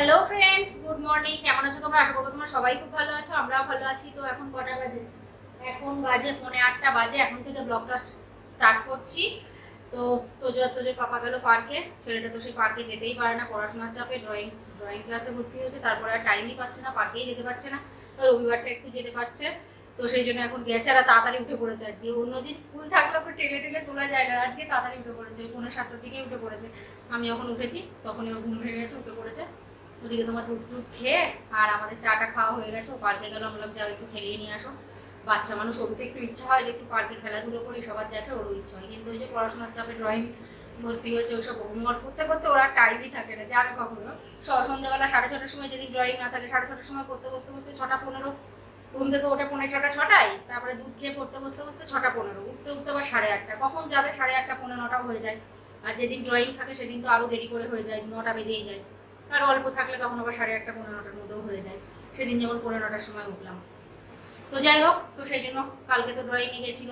Hello friends good morning কেমন আছো তোমরা? আশা করব তোমরা সবাই খুব ভালো আছো, আমরাও ভালো আছি। তো এখন কটা বাজে? এখন বাজে পৌনে আটটা বাজে। এখন থেকে ব্লগটা স্টার্ট করছি। তো তোজোর তোজোর পাপা গেল পার্কে ছেলেটা তো সেই পার্কে যেতেই পারে না। পড়াশোনার চাপে ড্রয়িং ড্রয়িং ক্লাসে ভর্তি হয়েছে। তারপরে আর টাইমই পাচ্ছে না পার্কেই যেতে পারছে না। তো রবিবারটা একটু যেতে পারছে। তো সেই জন্য এখন গেছে আর তাড়াতাড়ি উঠে পড়েছে আজকে অন্যদিন স্কুল থাকলে ওকে টেলে টেলে তোলা যায় না। আজকে তাড়াতাড়ি উঠে পড়েছে। ওই পৌনে সাতটার দিকে উঠে পড়েছে। আমি যখন উঠেছি, তখনই ওর ঘুম ভেঙে গেছে, উঠে পড়েছে। ওদিকে তোমার দুধ টুধ খেয়ে আর আমাদের চাটা খাওয়া হয়ে গেছে, ও পার্কে গেল বললাম যাও একটু খেলিয়ে নিয়ে আসো। বাচ্চা মানুষ, ওর একটু ইচ্ছা হয় যে একটু পার্কে খেলাধুলো করি, সবার দেখে ওরও ইচ্ছা হয়। কিন্তু ওই যে পড়াশোনার চাপে ড্রয়িং ভর্তি হয়েছে ওইসব হোমওয়ার্ক করতে করতে ওরা টাইমই থাকে না, যাবে কখনো? সন্ধ্যেবেলা সাড়ে ছটার সময় যদি ড্রয়িং না থাকে, সাড়ে ছটার সময় পড়তে বসতে বসতে ছটা পনেরো। ঘুম থেকে ওঠে পনেরো ছটা, ছটায়, তারপরে দুধ খেয়ে পড়তে বসতে বসতে ছটা পনেরো। উঠতে উঠতে আবার সাড়ে আটটা। কখন যাবে? সাড়ে আটটা পনেরো নটাও হয়ে যায়। আর যেদিন ড্রয়িং থাকে, সেদিন তো আরও দেরি করে হয়ে যায়, নটা বেজেই যায়। আর অল্প থাকলে তখন আবার সাড়ে আটটা পনেরো নটার মধ্যেও হয়ে যায়। সেদিন যেমন পনেরো নটার সময় উঠলাম। তো যাই হোক, তো সেই জন্য কালকে তো ড্রয়িংয়ে গেছিল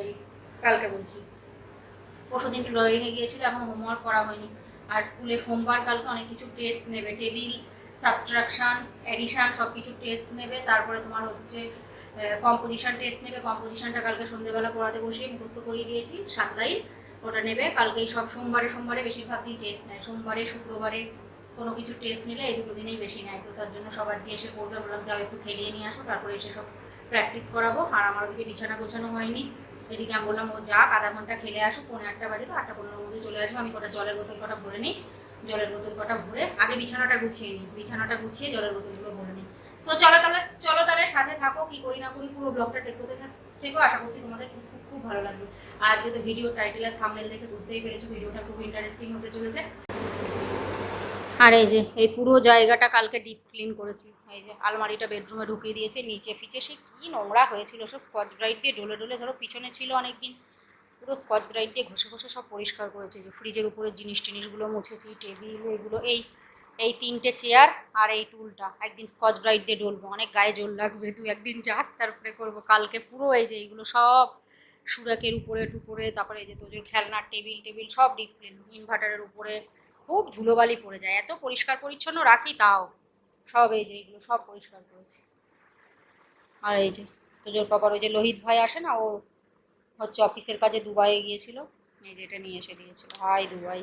এই কালকে বলছি। পরশু দিন ড্রয়িংয়ে গিয়েছিল, এখন হোমওয়ার্ক করা হয়নি। আর স্কুলে সোমবার কালকে অনেক কিছু টেস্ট নেবে টেবিল সাবস্ট্রাকশন অ্যাডিশান সব কিছু টেস্ট নেবে। তারপরে তোমার হচ্ছে কম্পোজিশন টেস্ট নেবে। কম্পোজিশনটা কালকে সন্ধ্যেবেলা পড়াতে বসিয়ে মুখস্থ করিয়ে দিয়েছি, সাত লাইন ওটা নেবে। কালকেই সব সোমবারে সোমবারে বেশিরভাগ দিন টেস্ট নেয়। সোমবারে, শুক্রবারে কোনো কিছু টেস্ট নিলে এই দুটো দিনেই বেশি নেয়। তো তার জন্য সব আজকে এসে করবে বললাম, যাও একটু খেলিয়ে নিয়ে আসো, তারপরে এসে সব প্র্যাকটিস করাবো। আর আমার ওদিকে বিছানা গোছানো হয়নি। এদিকে আমি বললাম, ও যাক, আধা ঘণ্টা খেলে আসো, পৌনে আটটা বাজে তো, আটটা পনেরোর মধ্যে চলে আসব। আমি কটা জলের বোতল কটা ভরে নিই, জলের বোতল কটা ভরে আগে বিছানাটা গুছিয়ে নিই, বিছানাটা গুছিয়ে জলের বোতলগুলো ভরে নিই। তো চলো তাহলে চলো তাহলে সাথে থাকো, কি করি না করি, পুরো ব্লগটা চেক করতে থেকো আশা করছি তোমাদের খুব খুব খুব ভালো লাগবে। আর আজকে তো ভিডিও টাইটেল আর থামনেল দেখে বুঝতেই পেরেছ ভিডিওটা খুব ইন্টারেস্টিং হতে চলেছে। আর এই যে, এই পুরো জায়গাটা কালকে ডিপ ক্লিন করেছি। এই যে, আলমারিটা বেডরুমে ঢুকিয়ে দিয়েছে, নিচে ফিচে, সে কী নোংরা হয়েছিল, সব স্কচ ব্রাইট দিয়ে ডলে ডলে, ধরো পিছনে ছিল অনেক দিন পুরো স্কচ ব্রাইট দিয়ে ঘষে ঘষে সব পরিষ্কার করেছে। যে ফ্রিজের উপরে জিনিস টিনিসগুলো মুছেছি টেবিল এগুলো, এই এই তিনটে চেয়ার আর এই টুলটা। একদিন স্কচ ব্রাইট দিয়ে ডলবো, অনেক গায়ে জল লাগবে তুই একদিন যাক, তারপরে করব। কালকে পুরো এই যে, এইগুলো সব সুরাকের উপরে টুপরে তারপরে এই যে তোদের খেলনার টেবিল টেবিল সব ডিপ ক্লিন ইনভার্টারের উপরে খুব ধুলোবালি পড়ে যায়। এত পরিষ্কার পরিচ্ছন্ন রাখি তাও। সব এই যে এইগুলো সব পরিষ্কার করেছি। আর এই যে তোজোর পাপার ওই যে লোহিত ভাই আসে না, ও হচ্ছে অফিসের কাজে দুবাইয়ে গিয়েছিল। এই যে এটা নিয়ে এসে দিয়েছিল। হাই দুবাই,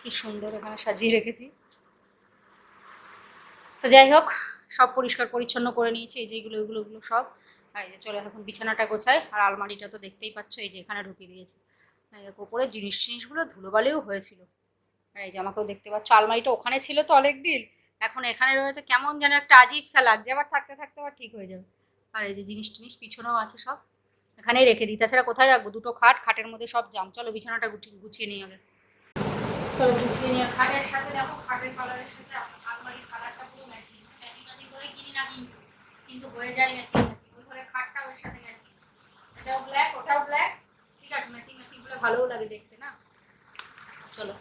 কি সুন্দর এখানে সাজিয়ে রেখেছি। তো যাই হোক, সব পরিষ্কার পরিচ্ছন্ন করে নিয়েছি। এই যে এগুলো এগুলো এগুলো সব। আর এই যে চলো এখন বিছানাটা গোছায় আর আলমারিটা তো দেখতেই পাচ্ছ, এই যে এখানে ঢুকিয়ে দিয়েছি। উপরে জিনিস জিনিসগুলো ধুলোবালিও হয়েছিল। আর এই যে আমাকেও দেখতে পাচ্ছ, আলমারিটা ওখানে ছিল তো অনেক দিন এখন এখানে রয়েছে, কেমন যেন একটা আজীব সা লাগছে, আবার থাকতে থাকতে আবার ঠিক হয়ে যাবে। আর এই যে জিনিস টিনিস পিছনেও আছে সব, এখানেই রেখে দিই। তাছাড়া কোথায় রাখব? দুটো খাট, খাটের মধ্যে সব জাম। চলো বিছানাটা গুছিয়ে নিই আগে। চলো গুছিয়ে নিয়ে খাটের সাথে দেখো, খাটের কালারের সাথে আলমারির কালারটা পুরো ম্যাচিং ম্যাচিং ম্যাচিং করে কিনি না কিন্তু কিন্তু হয়ে যায় ম্যাচিং ম্যাচিং ওই ঘরের খাটটা ওর সাথে ম্যাচিং এটাও ব্ল্যাক ওটাও ব্ল্যাক ঠিক আছে ম্যাচিং ম্যাচিং করে ভালোও লাগে দেখতে, না? চলো।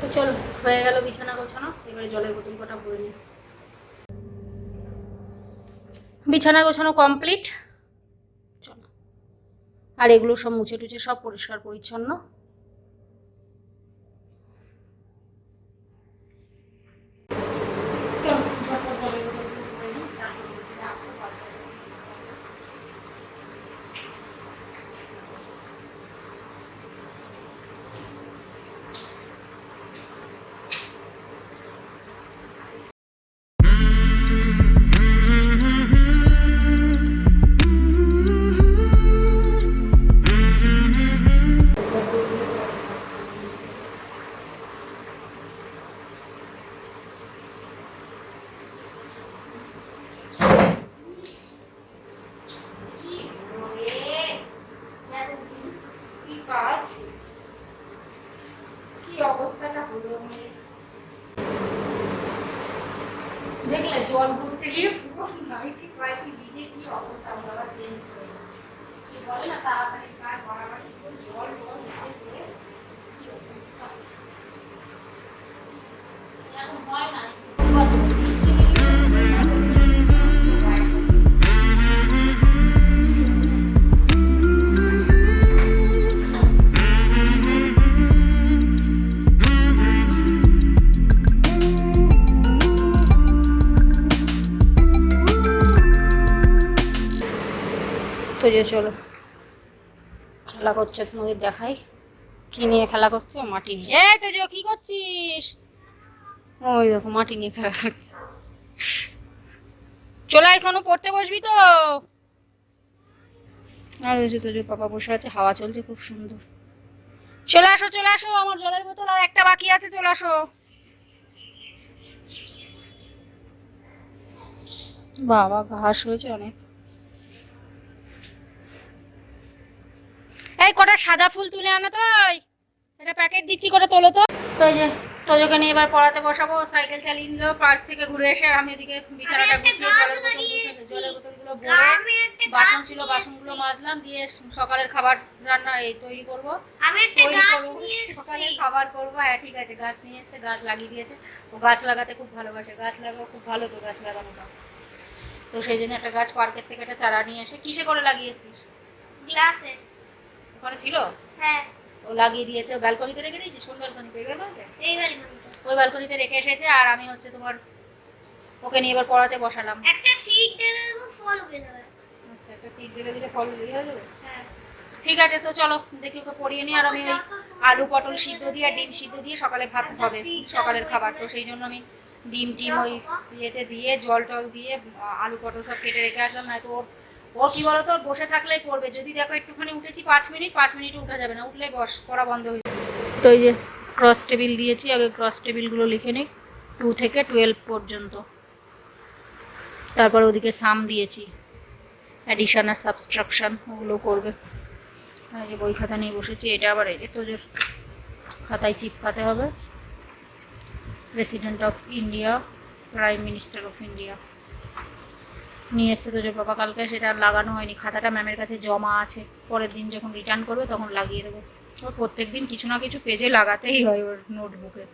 তো চলো, হয়ে গেল বিছানা গোছানো, এবারে জলের বোতল কটা ভরে নিই। বিছানা গোছানো কমপ্লিট। আর এগুলো সব মুছে টুছে সব পরিষ্কার পরিচ্ছন্ন। যে চলো। খেলা করছে, তোমাদের দেখাই। কি নিয়ে খেলা করছে? মাটি নিয়ে। এই কি করছিস? ওই দেখো, মাটি নিয়ে খেলা করছে। চলে আয় সোনু, পড়তে বসবি তো। আর ওই যে তোজোর পাপা বসে আছে, হাওয়া চলছে খুব সুন্দর। চলে আসো চলে আসো, আমার জলের বোতল আর একটা বাকি আছে, চলে আসো। বাবা, ঘাস হয়েছে অনেক। এই কটা সাদা ফুল তুলে আনো তো এটা প্যাকেট দিচ্ছি করে তোলো তো। তো যে তোজোকে নিয়ে এবার পড়াতে বসাবো সাইকেল চালিয়ে নিল পার্ক থেকে ঘুরে এসে আমি ওদিকে বিছানাটা গুছিয়ে জলের বোতল গুছিয়ে জলের বোতলগুলো ভরে বাসন ছিল বাসনগুলো মাজলাম দিয়ে সকালের খাবার রান্না এই তৈরি করব। আমি তৈরি গাছ করব সকালের খাবার করব হ্যাঁ ঠিক আছে গাছ নিয়ে এসছে গাছ লাগিয়ে দিয়েছে। ও গাছ লাগাতে খুব ভালোবাসে গাছ লাগাও খুব ভালো তো গাছ লাগানোটা। তো সেই জন্য একটা গাছ পার্কের থেকে একটা চারা নিয়ে এসে কিসে করে লাগিয়েছিস? গ্লাসে। ওখানে ছিল? হ্যাঁ। ও লাগিয়ে দিয়েছে ব্যালকনিতে রেখে দিয়েছিস কোন ব্যালকনিতে এই ব্যালকনিতে ওই ব্যালকনিতে রেখে এসেছে আর আমি হচ্ছে তোমার ওকে নিয়ে এবার পড়াতে বসালাম। একটা সিট দিলে ফল যাবে। আচ্ছা একটা সিট দিলে দিলে ফল যাবে? হ্যাঁ। ঠিক আছে তো চলো দেখি ওকে পড়িয়ে নিই। আর আমি ওই আলু পটল সিদ্ধ দিয়ে আর ডিম সিদ্ধ দিয়ে সকালে ভাত হবে সকালের খাবার। তো সেই জন্য আমি ডিম টিম ওই ইয়েতে দিয়ে জল টল দিয়ে আলু পটল সব কেটে রেখে আসলাম। নয়তো ওর ওর কি বলতো, বসে থাকলেই পড়বে যদি দেখো একটুখানি উঠেছি পাঁচ মিনিট পাঁচ মিনিট উঠা যাবে না। উঠলেই বস, পড়া বন্ধ হয়ে যাবে। তো এই যে ক্রস টেবিল দিয়েছি, আগে ক্রস টেবিলগুলো লিখে নিই। টু থেকে টুয়েলভ পর্যন্ত। তারপর ওদিকে সাম দিয়েছি। অ্যাডিশন আর সাবস্ট্রাকশন ওগুলো করবে। এই বই খাতা নিয়ে বসেছি, এটা আবার এই তোজোর খাতায় চিপকাতে হবে। President of India prime minister of India নিয়ে এসছে তোজোর বাবা কালকে সেটা লাগানো হয়নি। খাতাটা ম্যামের কাছে জমা আছে। পরের দিন যখন রিটার্ন করবে তখন লাগিয়ে দেবো। ওর প্রত্যেক দিন কিছু না কিছু পেজে লাগাতেই হয় ওর নোটবুকে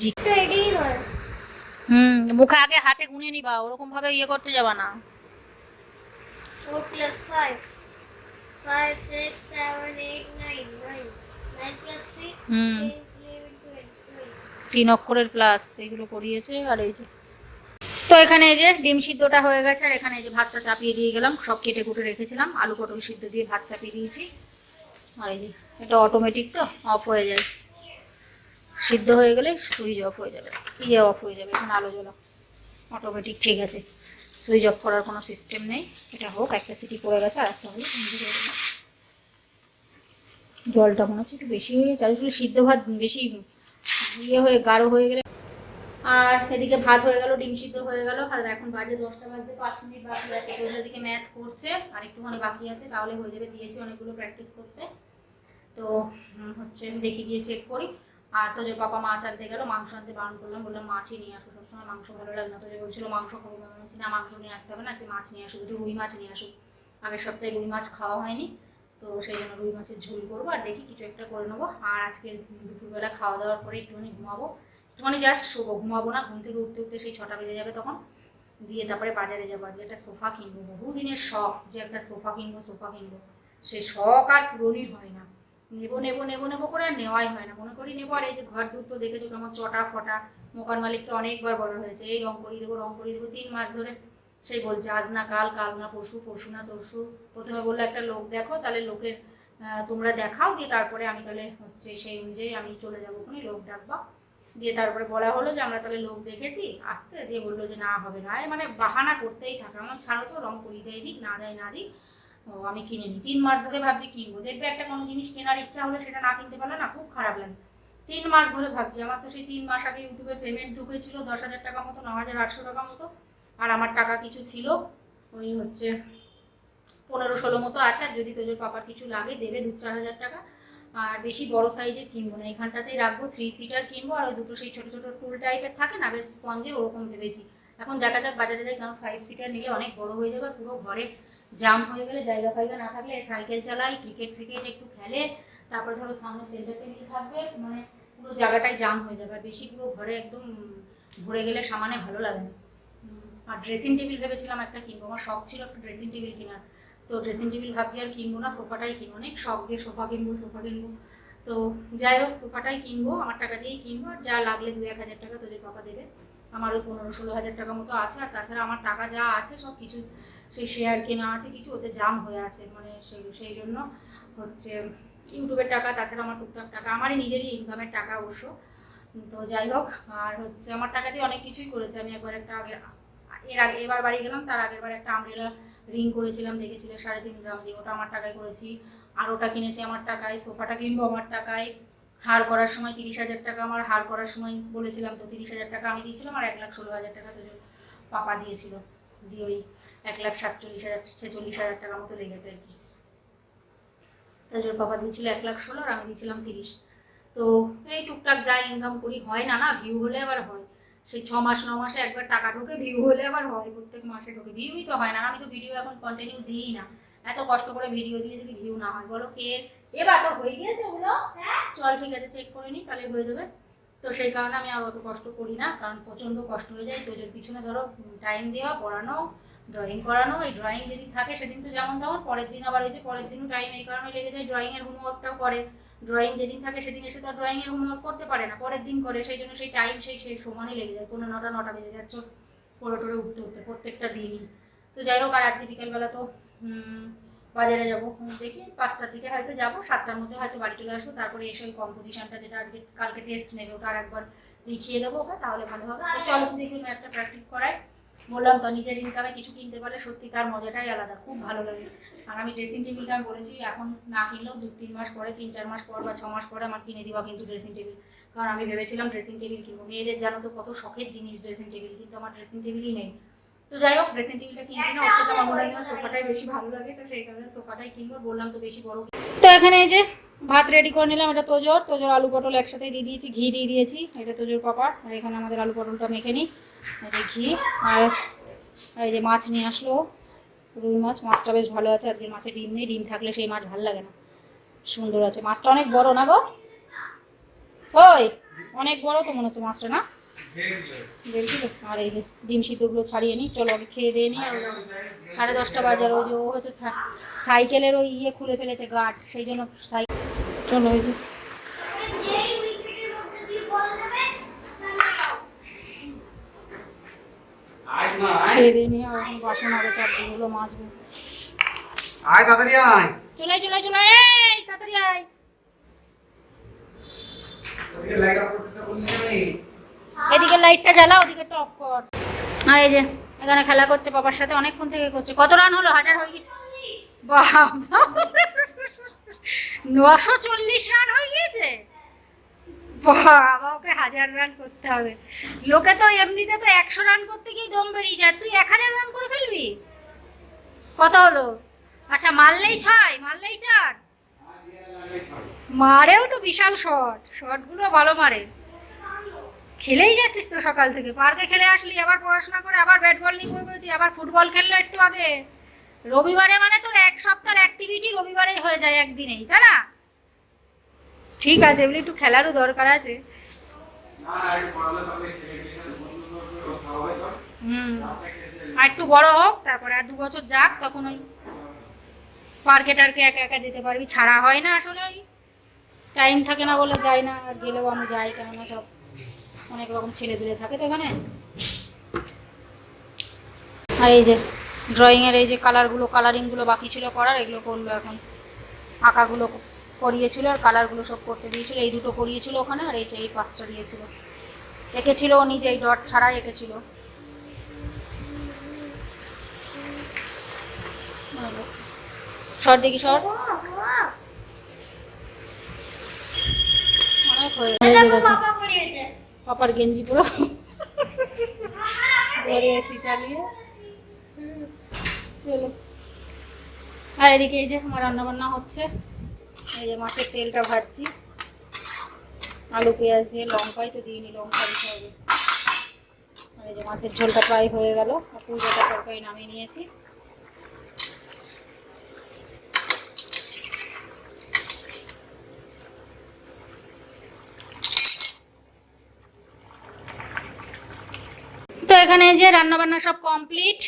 জি। হুম মুখে আগে হাতে গুনে নিবা ওরকম ভাবে ইয়ে করতে যাবা না। Four plus five five six seven eight nine nine nine plus three hmm. Eleven twelve twelve তিন অক্ষরের প্লাস এগুলো করিয়েছে আর এই তো এখানে এই যে ডিম সিদ্ধটা হয়ে গেছে, আর এখানে এই যে ভাতটা চাপিয়ে দিয়ে গেলাম, সব কেটে কুটে রেখেছিলাম, আলু পটল সিদ্ধ দিয়ে ভাত চাপিয়ে দিয়েছি। আর এই যে, এটা অটোমেটিক তো অফ হয়ে যায়। সিদ্ধ হয়ে গেলে সুইচ অফ হয়ে যাবে ইয়ে অফ হয়ে যাবে, এখানে আলো জ্বলা। অটোমেটিক ঠিক আছে সুইচ অফ করার কোনো সিস্টেম নেই। এটা হোক, একটা সিটি পড়ে গেছে, আর একটা হলে। জলটা মনে হচ্ছে একটু বেশি হয়ে গেছে আসলে সিদ্ধ ভাত বেশি ইয়ে হয়ে, গাঢ় হয়ে গেলে আর এদিকে ভাত হয়ে গেল, ডিম সিদ্ধ হয়ে গেল। আর এখন বাজে দশটা বাজতে পাঁচ মিনিট বাকি আছে। তো ওদিকে ম্যাথ করছে, আর একটুখানি বাকি আছে, তাহলে হয়ে যাবে। দিয়েছি অনেকগুলো প্র্যাকটিস করতে। তো হচ্ছে দেখি গিয়ে চেক করি। আর তো যে পাপা মাছ আনতে গেলো, মাংস আনতে বারণ করলাম, বললাম, মাছই নিয়ে আসো। সবসময় মাংস ভালো লাগে না। তো যে বলছিল, মাংস খাব। না বলছি না, মাংস নিয়ে আসতে হবে না, আজকে মাছ নিয়ে আসুক একটু রুই মাছ নিয়ে আসুক আগের সপ্তাহে রুই মাছ খাওয়া হয়নি। তো সেই জন্য রুই মাছের ঝোল করব, আর দেখি কিছু একটা করে নেব। আর আজকে দুপুরবেলা খাওয়া দাওয়ার পরে একটুখানি ঘুমাবো। একটুখানি জাস্ট শোবো, ঘুমাবো না, ঘুম থেকে উঠতে উঠতে সেই ছটা বেজে যাবে তখন। দিয়ে তারপরে বাজারে যাব, আজকে একটা সোফা কিনবো, বহুদিনের শখ যে একটা সোফা কিনবো সোফা কিনবো। সেই শখ আর পূরণই হয় না। নেব নেব নেব নেব করে আর নেওয়াই হয় না। মনে করি নেব, আর এই যে ঘর দূর তো দেখেছ কেমন চটা ফটা, মোকার মালিক তো অনেকবার বড় হয়েছে, এই রং করিয়ে দেবো, রং করিয়ে দেবো। তিন মাস ধরে সেই বলছে, আজ না কাল কাল না পরশু পরশু না তরশু। প্রথমে বলল, একটা লোক দেখো, তাহলে লোকের তোমরা দেখাও, দিয়ে তারপরে আমি তাহলে হচ্ছে সেই অনুযায়ী আমি চলে যাব। ওখানে লোক ডাকবা। দিয়ে তারপরে বলা হলো যে, আমরা তাহলে লোক দেখেছি, আসতে দিয়ে বলল যে, না, হবে না। মানে বাহানা করতেই থাকে। আমার ছাড়ো তো, রং করিয়ে দেয়, দিক, না দেয়, না দিক। ও, আমি কিনে নিই তিন মাস ধরে ভাবছি কিনবো। দেখবে একটা কোনো জিনিস কেনার ইচ্ছা হলে সেটা না কিনতে পারলে না, খুব খারাপ লাগে। তিন মাস ধরে ভাবছি। আমার তো সেই তিন মাস আগে ইউটিউবের পেমেন্ট ঢুকেছিল দশ হাজার টাকা মতো, ন হাজার আটশো টাকা মতো। আর আমার টাকা কিছু ছিল। ওই হচ্ছে পনেরো ষোলো মতো আছে। আর যদি তোজোর পাপার কিছু লাগে, দেবে দু চার হাজার টাকা। আর বেশি বড় সাইজের কিনবো না। এখানটাতেই রাখব থ্রি সিটার কিনবো আর ওই দুটো সেই ছোটো ছোটো টুল টাইপের থাকে না, বেশ স্পঞ্জের ওরকম ভেবেছি। এখন দেখা যাক বাজারে যাই, কারণ ফাইভ সিটার নিলে অনেক বড় হয়ে যাবে, পুরো ঘরে জাম হয়ে গেলে জায়গা ফায়গা না থাকলে সাইকেল চালাই ক্রিকেট ফ্রিকেট একটু খেলে, তারপর ধরো সামনে সেন্টার টেবিল থাকবে মানে পুরো জায়গাটাই জাম হয়ে যাবে। আর বেশি পুরো ঘরে একদম ভরে গেলে সামানে ভালো লাগে না। আর ড্রেসিং টেবিল ভেবেছিলাম একটা কিনবো, আমার শখ ছিল একটা ড্রেসিং টেবিল কেনার। তো ড্রেসিং টেবিল ভাবছি আর কিনবো না, সোফাটাই কিনবো। অনেক শখ যে সোফা কিনবো সোফা কিনবো। তো যাই হোক, সোফাটাই কিনবো, আমার টাকা দিয়েই কিনবো। আর যা লাগলে দু এক হাজার টাকা তোদের পাপা দেবে। আমার ওই পনেরো ষোলো হাজার টাকা মতো আছে। আর তাছাড়া আমার টাকা যা আছে, সব কিছু, সেই শেয়ার কেনা আছে, কিছু ওতে জাম হয়ে আছে। মানে সেই সেই জন্য হচ্ছে ইউটিউবের টাকা, তাছাড়া আমার টুকটাক টাকা। আমারই নিজেরই ইনকামের টাকা অবশ্য। তো যাই হোক, আর হচ্ছে আমার টাকা দিয়ে অনেক কিছুই করেছে। আমি একবার একটা আগে এর আগে এবার বাড়ি গেলাম, তার আগের বার একটা আমরেলা রিং করেছিলাম, দেখেছিল? সাড়ে তিন গ্রাম দিয়ে। ওটা আমার টাকায় করেছি। আর ওটা কিনেছি আমার টাকায়, সোফাটা কিনবো আমার টাকায়। হার করার সময় তিরিশ হাজার টাকা, আমার হার করার সময় বলেছিলাম তো তিরিশ হাজার টাকা আমি দিয়েছিলাম আর এক লাখ ষোলো হাজার টাকা তো পাপা দিয়েছিল। দিয়ে ওই এক লাখ সাতচল্লিশ হাজার, ছেচল্লিশ হাজার টাকা মতো লেগেছে আর কি। তাজোর পাপা দিয়েছিল এক লাখ ষোলো আর আমি দিয়েছিলাম তিরিশ। তো এই টুকটাক যা ইনকাম করি, হয় না না ভিউ হলে আবার হয়। সেই ছ মাস ন মাসে একবার টাকা ঢোকে ভিউ হলে আবার হয় প্রত্যেক মাসে ঢোকে। ভিউই তো হয় না আমি তো ভিডিও এখন কন্টিনিউ দিই না। এত কষ্ট করে ভিডিও দিয়ে যদি ভিউ না হয় বলো কে? এবার তো হয়ে গিয়েছে ওগুলো। চল ঠিক আছে চেক করে নিই তাহলে হয়ে যাবে। তো সেই কারণে আমি আর অত কষ্ট করি না কারণ প্রচণ্ড কষ্ট হয়ে যায়। তোজোর পিছনে ধরো টাইম দেওয়া পড়ানো ড্রয়িং করানো এই ড্রয়িং যেদিন থাকে সেদিন তো যেমন তেমন পরের দিন আবার ওই যে পরের দিনও টাইম এই কারণে লেগে যায় ড্রয়িংয়ের হোমওয়ার্কটাও করে। ড্রয়িং যেদিন থাকে সেদিন এসে তো ড্রয়িং ড্রয়িংয়ের হোমওয়ার্ক করতে পারে না। পরের দিন করে, সেই জন্য সেই টাইম সেই সেই সমানই লেগে যায়। কোনো নটা নটা বেজে যাচ্ছে পড়ে টরে উঠতে উঠতে প্রত্যেকটা দিনই। তো যাই হোক, আর আজকে বিকেলবেলা তো বাজারে যাব। দেখি পাঁচটার দিকে হয়তো যাব, সাতটার মধ্যে হয়তো বাড়ি চলে আসব। তারপরে এসে ওই কম্পোজিশনটা যেটা আজকে, কালকে টেস্ট নেবে, ওটা আর একবার লিখিয়ে দেবো ওকে, তাহলে ভালো হবে। তো চলো দেখুন একটা প্র্যাকটিস করায়। বললাম তো, নিজের ইনকামে কিছু কিনতে পারলে সত্যি তার মজাটাই আলাদা, খুব ভালো লাগে। আর আমি ড্রেসিং টেবিলটা আমি বলেছি, এখন না কিনলেও দু, তিন মাস পরে, তিন, চার মাস পর বা ছ মাস পরে আমার কিনে দিবা কিন্তু ড্রেসিং টেবিল কারণ আমি ভেবেছিলাম ড্রেসিং টেবিল কিনবো। মেয়েদের জানো তো কত শখের জিনিস ড্রেসিং টেবিল কিন্তু আমার ড্রেসিং টেবিলই নেই। তো যাই হোক ড্রেসিং টেবিলটা কিনছি না ওর থেকে আমার মনে হয় সোফাটাই বেশি ভালো লাগে, তো সেই কারণে সোফাটাই কিনবো। বললাম তো বেশি বড় তো এখানে এই যে ভাত রেডি করে নিলাম, এটা তোজোর। তোজোর আলু পটল একসাথে দিয়ে দিয়েছি, ঘি দিয়ে দিয়েছি, এটা তোজোর পাপার আর এখানে আমাদের আলু পটলটা মেখে নিই। ঘি আর এই যে মাছ নিয়ে আসলো, রুই মাছ। মাছটা বেশ ভালো আছে। আজকে মাছের ডিম নেই। ডিম থাকলে সেই মাছ ভালো লাগে না। সুন্দর আছে। মাছটা অনেক বড় না গো? ওই, অনেক বড় তো মনে হচ্ছে মাছটা, না? আর এই যে ডিম সিদ্ধগুলো ছাড়িয়ে নিই চলো আগে খেয়ে দিয়ে নিই আর সাড়ে দশটা বাজার ওই যে ও হচ্ছে সাইকেলের ওই ইয়ে খুলে ফেলেছে গার্ড। সেই জন্য সাইকেল চলো ওই যে যেই উইকেটের মধ্যে দিয়ে বল দেবে তাহলে out। আয় না আয় খেয়ে দিয়ে নিয়ে আর এখন বাসন হবে মাজবো। আয় তাড়াতাড়ি আয়। চলাই চলাই চলাই এই তাড়াতাড়ি আয়। এদিকে লাইটটা জ্বালা ওদিকে অফ কর। আর এই যে এখানে খেলা করছে বাবার সাথে অনেকক্ষণ থেকে করছে। কত রান হলো? হাজার হয়ে গেছে বাবা। নশো চল্লিশ রান হয়ে গিয়েছে? বাবা ওকে হাজার রান করতে হবে। লোকে তো এমনিতে তো একশো রান করতে গিয়ে দম বেরিয়ে যায়। তুই এক হাজার রান করে ফেলবি? কত হলো? আচ্ছা মারলেই ছয়, মারলেই চার। মারেও তো বিশাল শট শটগুলো ভালো মারে। খেলেই যাচ্ছিস তো সকাল থেকে। পার্কে খেলে আসলি, আবার পড়াশোনা করে আবার ব্যাট বল নিয়ে পড়ে বলছি আবার ফুটবল খেললো একটু আগে। রবিবারে মানে তোর এক সপ্তাহের অ্যাক্টিভিটি রবিবারেই হয়ে যায় একদিনেই, তাই না? ঠিক আছে, এগুলো একটু খেলারও দরকার আছে। হুম, আর একটু বড় হোক, তারপরে আর দু বছর যাক, তখন ওই পার্কে টার্কে একা একা যেতে পারবি, ছাড়া হয় না আসলে ওই। টাইম থাকে না বলে যাই না, আর গেলেও আমি যাই, কেননা সব অনেক রকম ছেলে পেলে থাকে তো এখানে। আর এই যে ড্রয়িংয়ের এই যে কালারগুলো কালারিংগুলো বাকি ছিল করার, এগুলো করল এখন। আঁকাগুলো করিয়েছিল আর কালারগুলো সব করতে দিয়েছিল। এই দুটো করিয়েছিল ওখানে আর এই যে এই পাঁচটা দিয়েছিল। এঁকেছিল ও এই ডট ছাড়াই এঁকেছিল। শর্ট দেখি অনেক হয়ে করিয়েছে। পাপার গেঞ্জি পুরো। ঘরে এসি চালিয়ে। চলো। আর এদিকে এই যে আমার রান্না বান্না হচ্ছে। এই যে মাছের তেলটা ভাজছি। আলু, পেঁয়াজ দিয়ে লঙ্কাই তো দিইনি লঙ্কা দিতে হবে। এই যে মাছের ঝোলটা প্রায় হয়ে গেল। পুজোটা তরকারি নামিয়ে নিয়েছি। এখানে যে রান্না বান্না সব কমপ্লিট।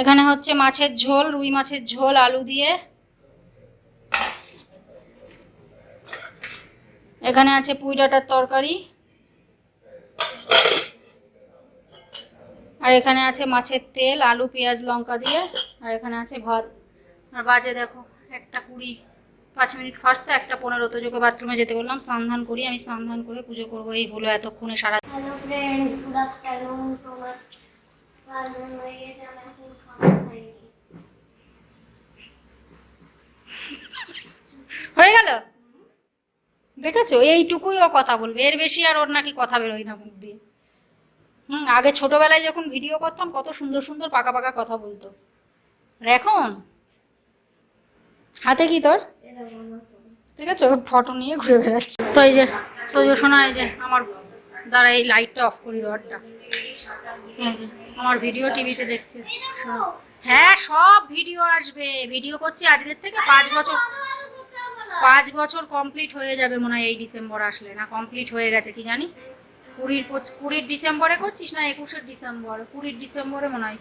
এখানে হচ্ছে মাছের ঝোল, রুই মাছের ঝোল, আলু দিয়ে। এখানে আছে পুঁই ডাঁটার তরকারি। আর এখানে আছে মাছের তেল, আলু, পেঁয়াজ, লঙ্কা দিয়ে। আর এখানে আছে ভাত। আর বাজে দেখো, একটা কুড়ি, পাঁচ মিনিট ফার্স্ট তো একটা পনেরো, তো যোগে বাথরুমে যেতে বললাম। স্নান ধান করি, আমি স্নান ধান করে পুজো করব। এই হলো এতক্ষণে সারা হ্যালো ফ্রেন্ড তোমার হয়ে গেছে আমি এখন খাবার খাইনি হয়ে গেল? দেখেছ? এইটুকুই ও কথা বলবে। এর বেশি আর ওর নাকি কথা বেরোয় না মুখ দিয়ে। হুম, আগে ছোটবেলায় যখন ভিডিও করতাম, কত সুন্দর সুন্দর পাকা পাকা কথা বলতো। আর এখন? হাতে কি তোর? ঠিক আছে ওর ফটো নিয়ে ঘুরে বেড়াচ্ছে। তো এই যে, তো শোনা, এই যে আমার দ্বারা এই লাইটটা অফ করি রডটা। আমার ভিডিও টিভিতে দেখছে। হ্যাঁ সব ভিডিও আসবে। ভিডিও করছি আজকের থেকে পাঁচ বছর। পাঁচ বছর কমপ্লিট হয়ে যাবে মনে হয় এই ডিসেম্বর আসলে। না কমপ্লিট হয়ে গেছে কি জানি? কুড়ির কুড়ির ডিসেম্বরে করছিস না একুশের ডিসেম্বর কুড়ির ডিসেম্বরে মনে হয়।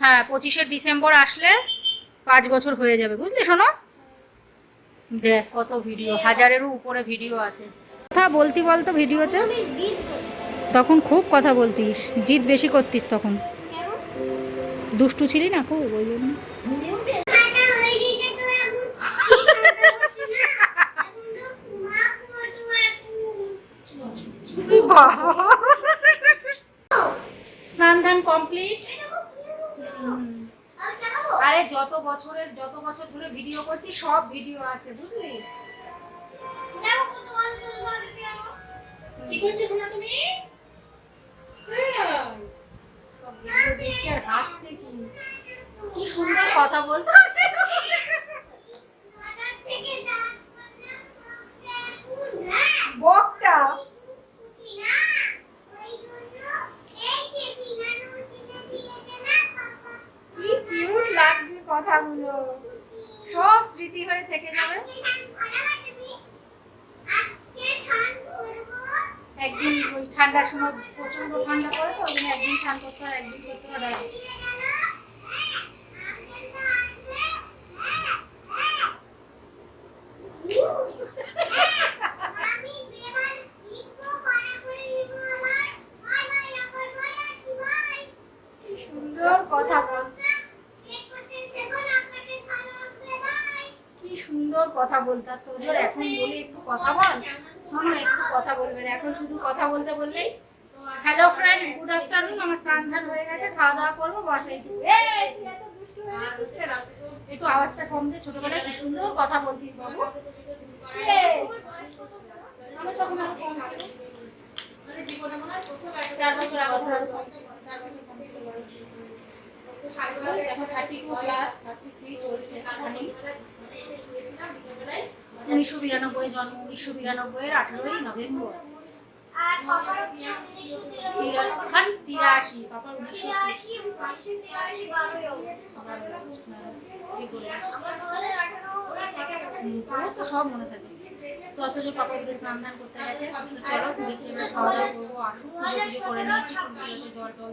হ্যাঁ পঁচিশের ডিসেম্বর আসলে পাঁচ বছর হয়ে যাবে বুঝলি শোনো? দেখ কত ভিডিও হাজারেরও উপরে ভিডিও আছে। কথা বলতি বলতো ভিডিওতে? তখন খুব কথা বলতিস। জিদ বেশি করতিস তখন। দুষ্টু ছিলি না খুব ওই জন্য খানা হয়ে গেছে তো এখন এখন তো মা করব এখন স্নান ধান কমপ্লিট আরে যত বছরের যত বছর ধরে ভিডিও করছি সব ভিডিও আছে বুঝলি? কি করছ শোনা তুমি? হ্যাঁ। হাসছে কি? কি সুন্দর কথা বলতে নটার থেকে রাত পর্যন্ত না বকটা না ওই জন্য এই যে বিনানু কিনে দিয়েছে না পাপা কি কিউট লাগছে কথাগুলো সব স্মৃতি হয়ে থেকে যাবে একদিন ওই ঠান্ডার সময় প্রচণ্ড ঠান্ডা পড়ে তো, ওই একদিন স্নান করতে হয়, একদিন করতে হয় দাঁড়াও। কি সুন্দর কথা বল কি সুন্দর কথা বলতে তোজোর এখন বলি, একটু কথা বল শোনো, একটু কথা বলবে না। এখন শুধু কথা বলতে বললেই হ্যালো ফ্রেন্ডস গুড আফটারনুন আমার স্নান ধান হয়ে গেছে, খাওয়া দাওয়া করব কেন? একটু। আওয়াজটা কম দে, ছোটবেলায় কি সুন্দর কথা বলতিস বাবু। মানে মনে উনিশশো বিরানব্বই জন্ম, উনিশশো বিরানব্বই এর আঠেরোই নভেম্বর। তিরাশি পাপার উনিশশো ঠিক আমরা তো সব মনে থাকে। তো অথচ পাপা ওদিকে স্নান দান করতে গেছে। তো চলো দেখি এবার খাওয়া দাওয়া করব আসুক দু পুজো করে ছাব্বিশ জল টল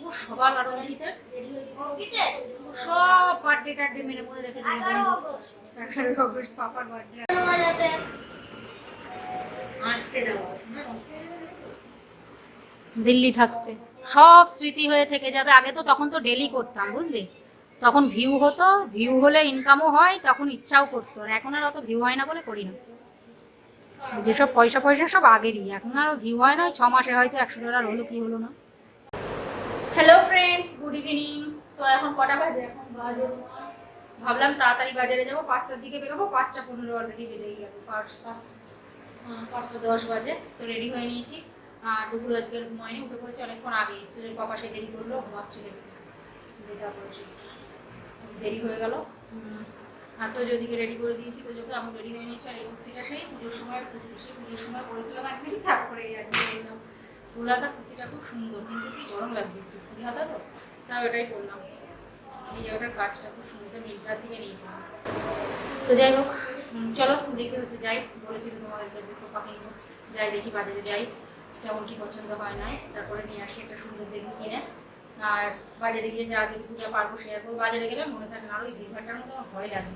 ও সবার আরও অঙ্কিতে অঙ্কিতে সব বার্থডে টার্থডে মেনে মনে রেখে এগারোই অগস্ট। পাপার বার্থডে দিল্লি থাকতে। সব স্মৃতি হয়ে থেকে যাবে। আগে তো তখন তো ডেলি করতাম বুঝলি? তখন ভিউ হতো ভিউ হলে ইনকামও হয় তখন ইচ্ছাও করতো। আর এখন আর অত ভিউ হয় না বলে করি না। যেসব পয়সা পয়সা সব আগেরই। এখন আর ভিউ হয় না ছ মাসে হয়তো একশো ডলার হলো কি হলো না। হ্যালো ফ্রেন্ডস গুড ইভিনিং তো এখন কটা বাজে? এখন বাজে ভাবলাম তাড়াতাড়ি বাজারে যাব। পাঁচটার দিকে বেরোবো পাঁচটা পনেরো অলরেডি বেজেই গেল পাঁচটা। পাঁচটা দশ বাজে, তো রেডি হয়ে নিয়েছি। আর দুপুর আজকে ঘুমায়নি উঠে পড়েছে অনেকক্ষণ আগে। তোদের বাবা সে দেরি করল ঘুমাচ্ছিল দেখা করেছি। দেরি হয়ে গেল। আর তো যদিকে রেডি করে দিয়েছি তো যদি আমি রেডি হয়ে নিয়েছি। আর এই কুর্তিটা সেই পুজোর সময় সেই পুজোর সময় পরেছিলাম একদিন তারপরে বললাম ফুল হাতা কুর্তিটা খুব সুন্দর, কিন্তু কি গরম লাগছে একটু। ফুল হাতা তো? তাই ওটাই করলাম এই যে ওটার কাজটা খুব সুন্দর। মিন্ত্রার থেকে নিয়েছিলাম। তো যাই হোক চলো দেখে হচ্ছে যাই। বলেছি তো তোমাদেরকে যে সোফা কিনবো। যাই দেখি বাজারে যাই কেমন কি পছন্দ হয় না তারপরে নিয়ে আসি একটা সুন্দর দেখে কিনে। আর বাজারে গিয়ে যা যা পারব শেয়ার করব। বাজারে গেলে মনে থাকে না আর ওই ভিড়ভাড়টার মধ্যে আমার ভয় লাগে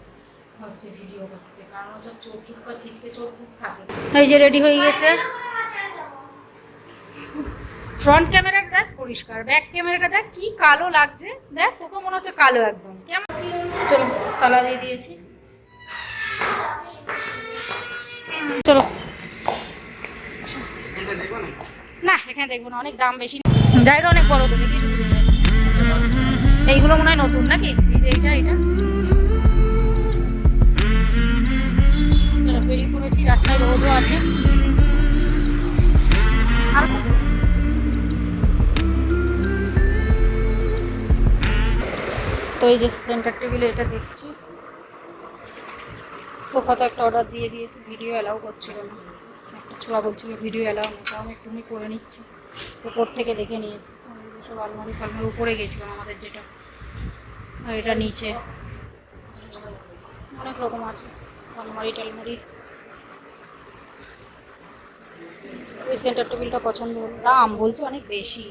হচ্ছে ভিডিও করতে। কারণ সব চোর চুট বা ছিচকে চোর খুব থাকে। এই যে রেডি হয়ে গেছে। ফ্রন্ট ক্যামেরাটা দেখ পরিষ্কার। ব্যাক ক্যামেরাটা দেখ কি কালো লাগছে। দেখ তোকে মনে হচ্ছে কালো একদম। কেমন? চলো তালা দিয়ে দিয়েছি। চলো। না এখানে দেখব না অনেক দাম বেশি। জায়গা অনেক বড় তো দেখি। এইগুলো মনে হয় নতুন নাকি? এই যে এইটা এইটা। চলো বেরিয়ে পড়েছি রাস্তায় রোদও আছে। তো এই যে সেন্টার টেবিলে এটা দেখছি। সোফাতে একটা অর্ডার দিয়ে দিয়েছি ভিডিও অ্যালাউ করছিল না। একটা ছোঁয়া বলছিল ভিডিও অ্যালাউ নেই, তাও আমি একটুখানি করে নিচ্ছি। উপর থেকে দেখে নিয়েছি। সব আলমারি ফালমারি উপরে গেছিলাম আমাদের যেটা। আর এটা নিচে। অনেক রকম আছে, আলমারি টালমারি। ওই সেন্টার টেবিলটা পছন্দ হলো দাম বলছে অনেক বেশি।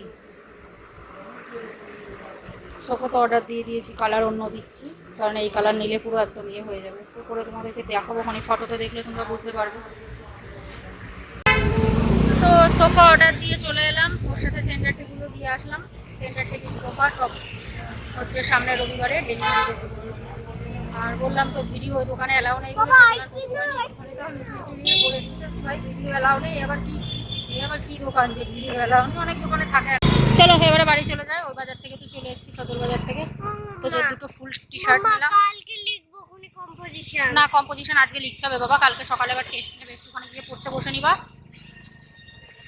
সোফা তো অর্ডার দিয়ে দিয়েছি কালার অন্য দিচ্ছি কারণ এই কালার নিলে পুরো একদম ইয়ে হয়ে যাবে। তো করে তোমাদেরকে দেখাবো মানে ফটোতে দেখলে তোমরা বুঝতে পারবে। তো সোফা অর্ডার দিয়ে চলে এলাম ওর সাথে সেন্টার টেবিলও দিয়ে আসলাম। সেন্টার টেবিল সোফা সব হচ্ছে সামনে রবিবারে ডেলিভারি আর বললাম তো ভিডিও ওই দোকানে অ্যালাউ নেই বলে ভিডিও অ্যালাউ নেই এবার কি এই আবার কি দোকান যে ভিডিও অ্যালাউ নেই? অনেক দোকানে থাকে। চলো এবারে বাড়ি চলে যায় ওই বাজার থেকে তো চলে এসেছি সদর বাজার থেকে। তো দুটো ফুল টি শার্ট নিলাম। কালকে লিখব কোনি কম্পোজিশন না কম্পোজিশন আজকে লিখতে হবে বাবা। কালকে সকালে আবার টেস্ট নেবে একটুখানি গিয়ে পড়তে বসে নিবা।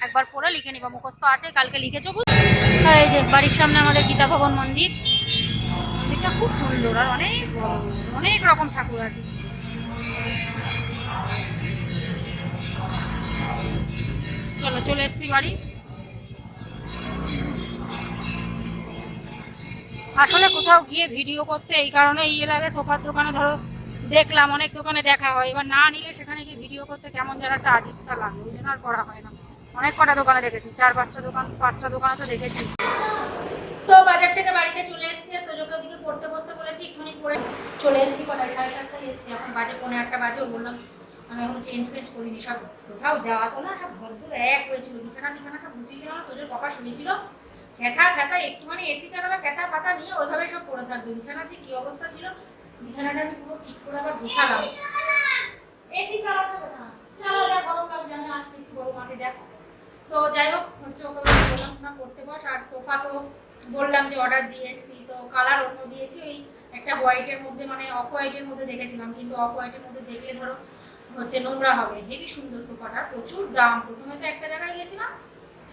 একবার পড়ে লিখে নিবা মুখস্থ আছে কালকে লিখেছো আর এই যে বাড়ির সামনে আমাদের গীতা ভবন মন্দির। মন্দিরটা খুব সুন্দর আর অনেক অনেক রকম ঠাকুর আছে। চলো চলে এসছি বাড়ি। আসলে কোথাও গিয়ে ভিডিও করতে, এই কারণে ইয়ে লাগে সোফার দোকানে ধরো দেখলাম, অনেক দোকানে দেখা হয়। এবার না নিলে সেখানে গিয়ে ভিডিও করতে কেমন যেন একটা আজিব সা লাগে ওই জন্য আর করা হয় না। অনেক কটা দোকানে দেখেছি, চার, পাঁচটা দোকান, পাঁচটা দোকানে তো দেখেছি। তো বাজার থেকে বাড়িতে চলে এসেছি, আর তোজোকে ওদিকে পড়তে বসতে বলেছি, একটুখানি পড়ে চলে এসেছি কটায় সাড়ে সাতটায় এসেছি। এখন বাজে পনেরো একটা বাজে বললাম, আমি এখন চেঞ্জ ফেঞ্জ করিনি, সব কোথাও যাওয়া তো না, সব ভদ্র এক হয়েছিল বিছানা বিছানা সব গুছিয়েছিল না, তোজোর পাপা শুয়েছিল। ক্যাথা ফ্যাথা একটুখানি এসি চালাবা ক্যাথা পাতা নিয়ে ওইভাবে সব পড়ে থাকবে। বিছানার যে কি অবস্থা ছিল? বিছানাটা আমি পুরো ঠিক করে আবার গুছালাম। এসি চালাতে হবে না। চালা যা গরম লাগছে আমি আসছি গরম আছে তো যাই হোক, হচ্ছে ওকে বললাম শোনা করতে বস, আর সোফা তো বললাম যে অর্ডার দিয়ে এসেছি। তো কালার অন্য দিয়েছি, ওই একটা হোয়াইটের মধ্যে মানে অফ হোয়াইটের মধ্যে দেখেছিলাম। কিন্তু অফ হোয়াইটের মধ্যে দেখলে ধরো, হচ্ছে নোংরা হবে। হেভি সুন্দর সোফাটা, প্রচুর দাম। প্রথমে তো একটা জায়গায় গেছিলাম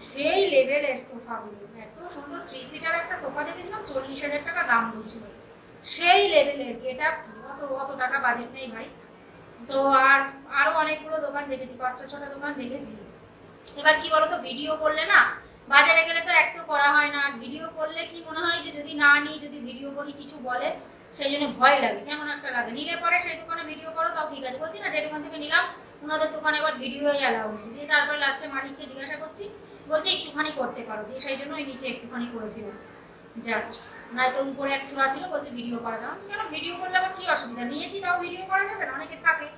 সেই লেভেলের সোফাগুলো এত সুন্দর থ্রি সিটার একটা সোফা দেখেছিলাম চল্লিশ হাজার টাকা দাম বলছিল। সেই লেভেলের গেট আপ অত অত টাকা বাজেট নেই ভাই। তো আর আরও অনেকগুলো দোকান দেখেছি, পাঁচটা, ছটা দোকান দেখেছি। এবার কি বলতো ভিডিও করলে না, বাজারে গেলে তো এক তো করা হয় না। ভিডিও করলে কি মনে হয় যে যদি না নিই, যদি ভিডিও করি, কিছু বলে, সেই জন্য ভয় লাগে। কেমন একটা লাগে। নিলে পরে সেই দোকানে ভিডিও করো, তাও ঠিক আছে। বলছি না যে দোকান থেকে নিলাম, ওনাদের দোকানে এবার ভিডিওই অ্যালাউ দিয়ে তারপরে লাস্টে মালিককে জিজ্ঞাসা করছি বলছে একটুখানি করতে পারো। দিয়ে সেই জন্য ওই নিচে একটুখানি করেছিলাম জাস্ট নয়তো উপরে এক ছোড়া ছিল, বলছে ভিডিও করা যাবে কেন ভিডিও করলে আবার কি অসুবিধা? নিয়েছি তাও ভিডিও করা যাবে না, অনেকে থাকে।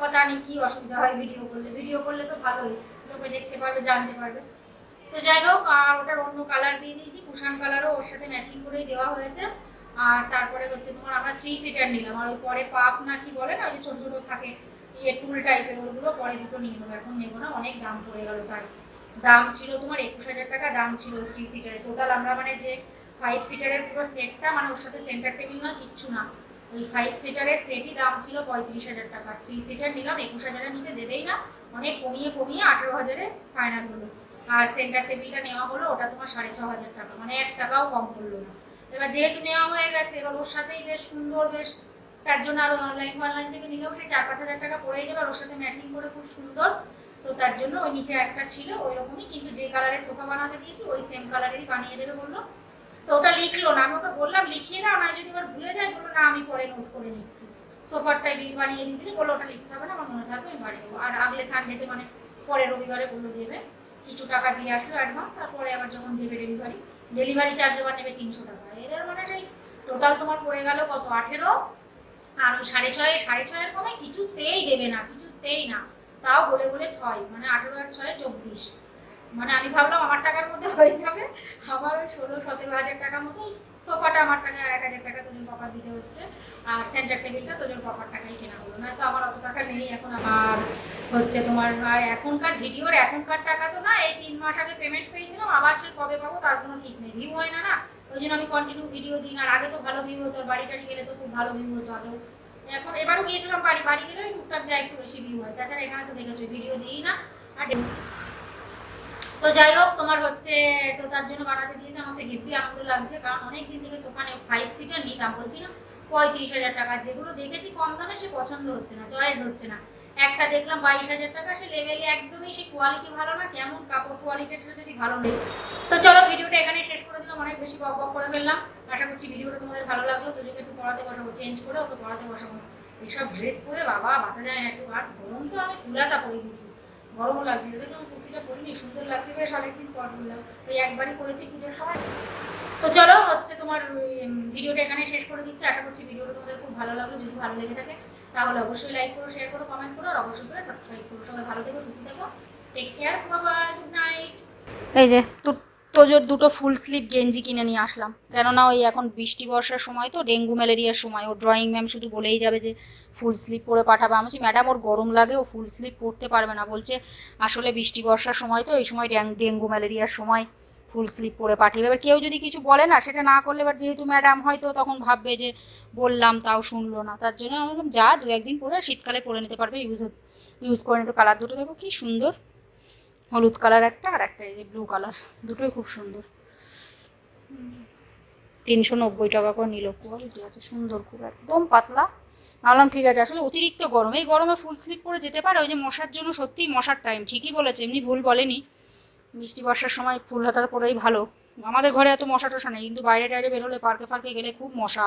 কথা নেই, কি অসুবিধা হয় ভিডিও করলে? ভিডিও করলে তো ভালোই। লোকে দেখতে পারবে, জানতে পারবে। তো যাই হোক, আর ওটার অন্য কালার দিয়ে দিয়েছি। কুশান কালারও ওর সাথে ম্যাচিং করেই দেওয়া হয়েছে। আর তারপরে হচ্ছে তোমার আমরা থ্রি সিটার নিলাম। আর ওই পরে পাপ না কি বলে না, ওই যে ছোটো ছোটো থাকে ইয়ে টুল টাইপের ওইগুলো, পরে দুটো নিয়ে নেব। এখন নেব না, অনেক দাম পড়ে গেল তাই। দাম ছিল তোমার একুশ হাজার টাকা, দাম ছিল থ্রি সিটারের টোটাল আমরা মানে যে ফাইভ সিটারের পুরো সেটটা মানে ওর সাথে সেন্টার টেবিল না কিচ্ছু না। ওই ফাইভ সিটারের সেটই দাম ছিল পঁয়ত্রিশ হাজার টাকা। থ্রি সিটার নিলাম, একুশ হাজারের নিচে দেবেই না, অনেক কমিয়ে কমিয়ে আঠেরো হাজারে ফাইনাল হলো। আর সেন্টার টেবিলটা নেওয়া হলো, ওটা তোমার সাড়ে ছ হাজার টাকা মানে এক টাকাও কম করল না। এবার যেহেতু নেওয়া হয়ে গেছে, এবার ওর সাথেই বেশ সুন্দর, বেশ তার জন্য আরও অনলাইন অনলাইন থেকে নিলেও সেই চার পাঁচ হাজার টাকা পড়েই যাবে, আর ওর সাথে ম্যাচিং করে খুব সুন্দর তো তার জন্য ওই নিচে একটা ছিল ওই রকমই কিন্তু যে কালারের সোফা বানাতে দিয়েছি, ওই সেম কালারেরই বানিয়ে দেবে বলল। তো ওটা লিখলো না, আমি ওকে বললাম, লিখিয়ে দাও না যদি এবার ভুলে যায়, বলল, না, আমি পরে নোট করে নিচ্ছি। সোফারটাই বিল বানিয়ে দিয়ে দিলে, বলল, ওটা লিখতে হবে না, আমার মনে থাকবে, আমি বাড়ি দেবো। আর আগলে সানডেতে মানে পরে রবিবারে বলল দেবে, কিছু টাকা দিয়ে আসলো অ্যাডভান্স আর পরে আবার যখন দেবে ডেলিভারি ডেলিভারি চার্জ আবার নেবে তিনশো টাকা। এদের মানে সেই টোটাল তোমার পড়ে গেল কত, আঠেরো? আর ওই সাড়ে ছয়ে, সাড়ে ছয়ের কমে কিছুতেই দেবে না, কিছুতেই না। তাও বলে বলে ছয় মানে আঠেরো আর ছয় চব্বিশ। মানে আমি ভাবলাম আমার টাকার মধ্যে হয়ে যাবে। আমার ওই ষোলো, সতেরো হাজার টাকার মতো সোফাটা আমার টাকা আর এক হাজার টাকা তোজন পাপার দিতে হচ্ছে। আর সেন্টার টেবিলটা তোজন পাপার টাকাই কেনা হলো। নয়তো আমার অত টাকা নেই এখন আমার হচ্ছে তোমার, আর এখনকার ভিডিওর এখনকার টাকা তো না, এই তিন মাস আগে পেমেন্ট পেয়েছিলাম, আবার সে কবে পাবো তার কোনো ঠিক নেই। ভিউ হয় না না, ওই জন্য আমি কন্টিনিউ ভিডিও দিই না। আর আগে তো ভালো ভিউ হতো, আর বাড়ি টাড়ি গেলে তো খুব ভালো ভিউ হতো আগেও এখন এবারও গিয়েছিলাম বাড়ি বাড়ি গেলে ওই টুকটাক যা একটু বেশি ভিউ হয়। তাছাড়া এখানে তো দেখেছ, ভিডিও দিই না, আর তো যাই হোক, তোমার হচ্ছে, তো তার জন্য বানাতে দিয়েছে, আমার তো হেভি আনন্দ লাগছে, কারণ অনেক দিন থেকে সোফানে ফাইভ সিটার নিতাম বলছি না, পঁয়ত্রিশ হাজার টাকার যেগুলো দেখেছি, কম দামে সে পছন্দ হচ্ছে না চয়েস হচ্ছে না। একটা দেখলাম বাইশ হাজার টাকা, সে লেভেলে একদমই সে কোয়ালিটি ভালো না, কেমন কাপড় কোয়ালিটিটা যদি ভালো নেই। তো চলো ভিডিওটা এখানে শেষ করে দিলাম, অনেক বেশি বক বক করে ফেললাম। আশা করছি ভিডিওটা তোমাদের ভালো লাগল। তো যদি একটু পড়াতে বসাবো চেঞ্জ করে ওকে পড়াতে বসাবো। এইসব ড্রেস পরে বাবা, বাঁচা যায় না একটু আর গরম তো আমি ফুলাতা পরে গেছি গরমও লাগছে, দেখো আমি কুর্তিটা পরিনি সুন্দর লাগছে বেশ অনেকদিন পর বললাম ওই একবারই করেছি পুজোর সময়। তো চলো হচ্ছে তোমার ভিডিওটা এখানে শেষ করে দিচ্ছি। আশা করছি ভিডিওটা তোমাদের খুব ভালো লাগল। যদি ভালো লেগে থাকে তাহলে অবশ্যই লাইক করো শেয়ার করো কমেন্ট করো, আর অবশ্যই করে সাবস্ক্রাইব করো। সবাই ভালো থেকো, সুস্থ থেকো। Take care bye good night এই যে তোজোর দুটো ফুল স্লিভ গেঞ্জি কিনে নিয়ে আসলাম। কেননা ওই এখন বৃষ্টি, বর্ষার সময় তো, ডেঙ্গু, ম্যালেরিয়ার সময়। ও ড্রয়িং ম্যাম শুধু বলেই যাবে যে ফুল স্লিভ পরে পাঠাবে। আমি বলছি ম্যাডাম ওর গরম লাগে, ও ফুল স্লিভ পরতে পারবে না। বলছে, আসলে বৃষ্টি, বর্ষার সময় তো, এই সময় ডেঙ্গু, ম্যালেরিয়ার সময়। ফুল স্লিপ পরে পাঠিয়ে এবার কেউ যদি কিছু বলে না, সেটা না করলে এবার যেহেতু ম্যাডাম হয়তো তখন ভাববে যে বললাম, তাও শুনলো না। তার জন্য আমি যা দু একদিন পরে শীতকালে পরে নিতে পারবে ইউজ ইউজ করে নিতে। কালার দুটো দেখো কি সুন্দর। হলুদ কালার একটা আর একটা এই যে ব্লু কালার দুটোই খুব সুন্দর। তিনশো নব্বই টাকা করে নিল কোয়ালিটি আছে, সুন্দর খুব একদম পাতলা। ভাবলাম ঠিক আছে, আসলে অতিরিক্ত গরম। এই গরমে ফুল স্লিপ পরে যেতে পারে, ওই যে মশার জন্য সত্যিই মশার টাইম ঠিকই বলেছে, এমনি ভুল বলেনি। মিষ্টি বর্ষার সময় ফুল হাতা পরেই ভালো। আমাদের ঘরে এত মশা টশা নেই, কিন্তু বাইরে টাইরে বেরোলে পার্কে ফার্কে গেলে খুব মশা।